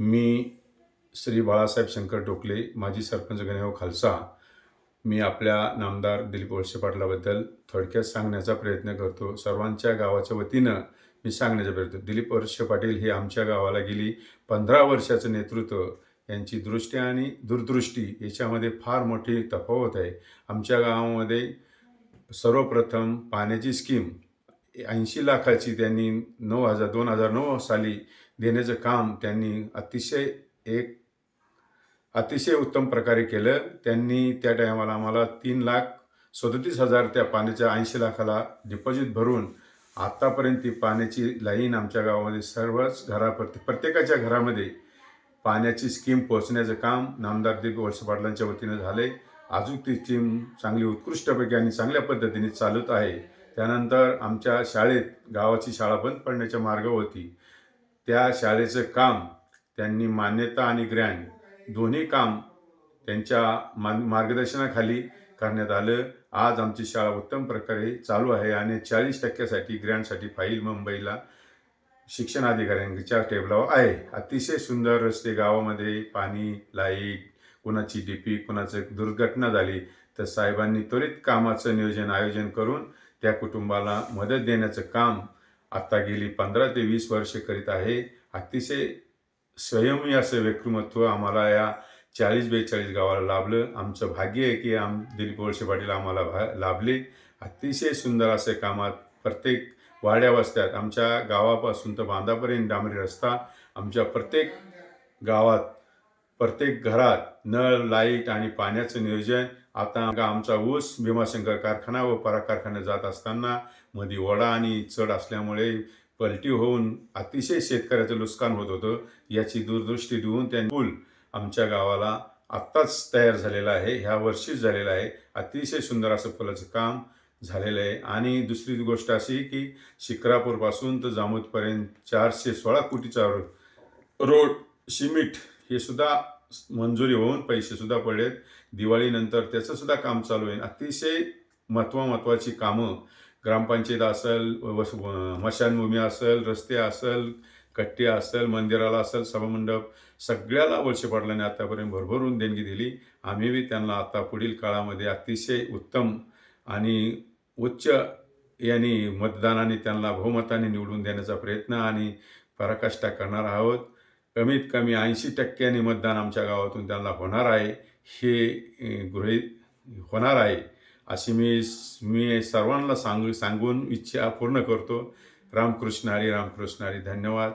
मी श्री बाळासाहेब शंकर टोकले माजी सरपंच गणेव खालसा मी आपल्या नामदार दिलीप वळसे पाटलाबद्दल थोडक्यात सांगण्याचा प्रयत्न करतो. सर्वांच्या गावाच्या वतीनं मी सांगण्याचा प्रयत्न दिलीप वळसे पाटील हे आमच्या गावाला गेली पंधरा वर्षाचं नेतृत्व. यांची दृष्टी आणि दूरदृष्टी याच्यामध्ये फार मोठी तफावत आहे. आमच्या गावामध्ये सर्वप्रथम पाण्याची स्कीम ऐंशी लाखाची त्यांनी नऊ हजार दोन हजार नऊ साली देण्याचं काम त्यांनी अतिशय एक अतिशय उत्तम प्रकारे केलं. त्यांनी त्या टायमाला आम्हाला तीन लाख सदतीस हजार त्या पाण्याच्या ऐंशी लाखाला डिपॉझिट भरून आत्तापर्यंत ती पाण्याची लाईन आमच्या गावामध्ये सर्वच घराप्रती प्रत्येकाच्या घरामध्ये पाण्याची स्कीम पोहोचण्याचं काम नामदार दीप वळसे पाटलांच्या वतीनं झालं आहे अजून ती स्कीम चांगली उत्कृष्टपैकी आणि चांगल्या पद्धतीने चालत आहे. त्यानंतर आमच्या शाळेत गावाची शाळा बंद पडण्याच्या मार्गावर होती. त्या शाळेचं काम त्यांनी मान्यता आणि ग्रँड दोन्ही काम त्यांच्या मान मार्गदर्शनाखाली करण्यात आलं. आज आमची शाळा उत्तम प्रकारे चालू आहे आणि चाळीस टक्क्यासाठी ग्रँडसाठी फाईल मुंबईला शिक्षण अधिकाऱ्यांच्या टेबलावर आहे. अतिशय सुंदर रस्ते गावामध्ये पाणी लाइट कुणाची डीपी कुणाचं दुर्घटना झाली तर साहेबांनी त्वरित कामाचं नियोजन आयोजन करून त्या कुटुंबाला मदत देण्याचं काम आत्ता गेली पंधरा ते वीस वर्ष करीत आहे. अतिशय स्वयंमी असं व्यक्तिमत्व आम्हाला या चाळीस बेचाळीस गावाला लाभलं. आमचं भाग्य आहे की आम दिलीप वळसे पाटील आम्हाला भा लाभले. अतिशय सुंदर असे कामात प्रत्येक वाड्या वस्त्यात आमच्या गावापासून तर बांधापर्यंत डांबरी रस्ता आमच्या प्रत्येक गावात प्रत्येक घरात नळ लाइट आणि पाण्याचं नियोजन. आता आमचा ऊस भीमाशंकर कारखाना व पराग कारखान्यात जात असताना मध्ये वडा आणि चढ असल्यामुळे पलटी होऊन अतिशय शेतकऱ्याचं नुकसान होत होतं. याची दूरदृष्टी देऊन त्यांनी पूल आमच्या गावाला आत्ताच तयार झालेला आहे. ह्या वर्षीच झालेला आहे. अतिशय सुंदर असं फुलाचं काम झालेलं आहे. आणि दुसरी गोष्ट अशी की शिक्रापूरपासून तर जामोदपर्यंत चारशे सोळा कोटीचा रोड सिमेंट हे सुद्धा मंजुरी होऊन पैसे सुद्धा पडलेत. दिवाळीनंतर त्याचं सुद्धा काम चालू आहे. अतिशय महत्त्व महत्त्वाची कामं. ग्रामपंचायत असेल वस मशानभूमी असेल रस्ते असेल कट्टे असेल मंदिराला असेल सभामंडप सगळ्याला वर्ष पडल्याने आतापर्यंत भरभरून देणगी दिली. आम्ही बी त्यांना आता पुढील काळामध्ये अतिशय उत्तम आणि उच्च यांनी मतदानाने त्यांना बहुमताने निवडून देण्याचा प्रयत्न आणि पराकाष्ठा करणार आहोत. कमीत कमी ऐंशी टक्क्यांनी मतदान आमच्या गावातून त्यांना होणार आहे. हे गृहित गृहीत होणार आहे अशी मी मी सर्वांना सांगू सांगून इच्छा पूर्ण करतो. रामकृष्ण हरी रामकृष्ण हरी धन्यवाद.